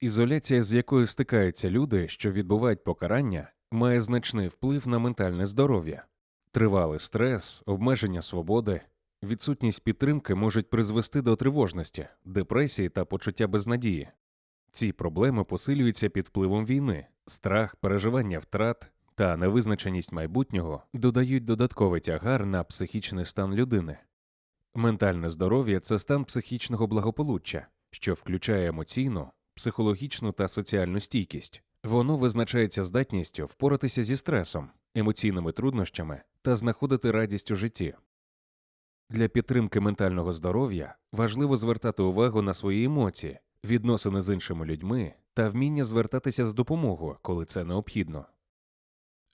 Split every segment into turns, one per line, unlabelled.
Ізоляція, з якою стикаються люди, що відбувають покарання, має значний вплив на ментальне здоров'я. Тривалий стрес, обмеження свободи, відсутність підтримки можуть призвести до тривожності, депресії та почуття безнадії. Ці проблеми посилюються під впливом війни, страх, переживання втрат та невизначеність майбутнього додають додатковий тягар на психічний стан людини. Ментальне здоров'я це стан психічного благополуччя, що включає емоційну, психологічну та соціальну стійкість. Воно визначається здатністю впоратися зі стресом, емоційними труднощами та знаходити радість у житті. Для підтримки ментального здоров'я важливо звертати увагу на свої емоції, відносини з іншими людьми та вміння звертатися з допомогою, коли це необхідно.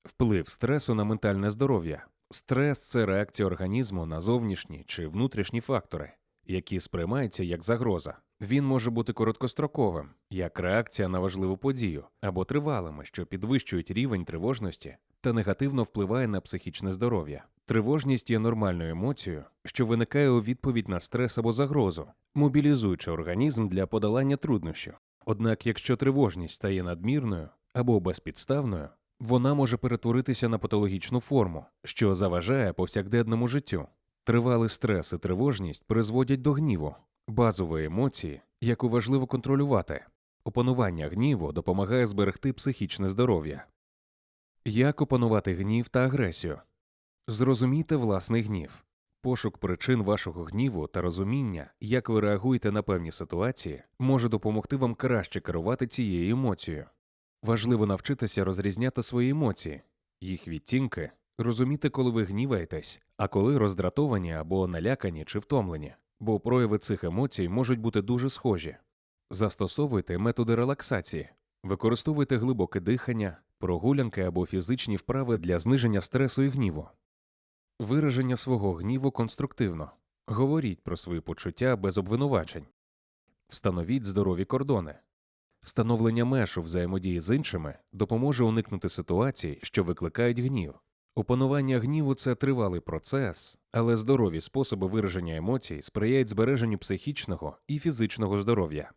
Вплив стресу на ментальне здоров'я. Стрес це реакція організму на зовнішні чи внутрішні фактори, які сприймаються як загроза. Він може бути короткостроковим, як реакція на важливу подію, або тривалими, що підвищують рівень тривожності та негативно впливає на психічне здоров'я. Тривожність є нормальною емоцією, що виникає у відповідь на стрес або загрозу, мобілізуючи організм для подолання труднощів. Однак, якщо тривожність стає надмірною або безпідставною, вона може перетворитися на патологічну форму, що заважає повсякденному життю. Тривалий стрес і тривожність призводять до гніву, базової емоції, яку важливо контролювати. Опанування гніву допомагає зберегти психічне здоров'я. Як опанувати гнів та агресію? Зрозумійте власний гнів. Пошук причин вашого гніву та розуміння, як ви реагуєте на певні ситуації, може допомогти вам краще керувати цією емоцією. Важливо навчитися розрізняти свої емоції, їх відтінки, розуміти, коли ви гніваєтесь, а коли роздратовані або налякані чи втомлені, бо прояви цих емоцій можуть бути дуже схожі. Застосовуйте методи релаксації, використовуйте глибоке дихання, прогулянки або фізичні вправи для зниження стресу і гніву. Вираження свого гніву конструктивно. Говоріть про свої почуття без обвинувачень. Встановіть здорові кордони. Встановлення меж у взаємодії з іншими допоможе уникнути ситуацій, що викликають гнів. Опанування гніву це тривалий процес, але здорові способи вираження емоцій сприяють збереженню психічного і фізичного здоров'я.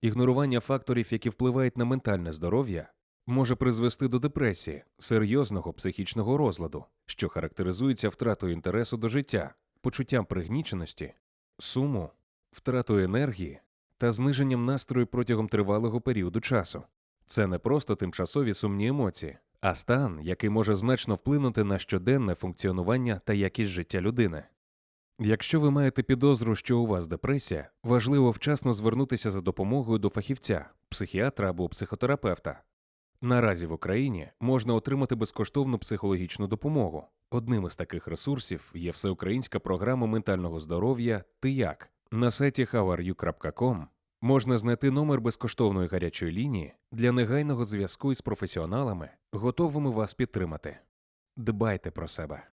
Ігнорування факторів, які впливають на ментальне здоров'я, може призвести до депресії, серйозного психічного розладу, що характеризується втратою інтересу до життя, почуттям пригніченості, суму, втратою енергії та зниженням настрою протягом тривалого періоду часу. Це не просто тимчасові сумні емоції, а стан, який може значно вплинути на щоденне функціонування та якість життя людини. Якщо ви маєте підозру, що у вас депресія, важливо вчасно звернутися за допомогою до фахівця, психіатра або психотерапевта. Наразі в Україні можна отримати безкоштовну психологічну допомогу. Одним із таких ресурсів є всеукраїнська програма ментального здоров'я Ти як на сайті howaryou.com можна знайти номер безкоштовної гарячої лінії для негайного зв'язку із професіоналами, готовими вас підтримати. Дбайте про себе.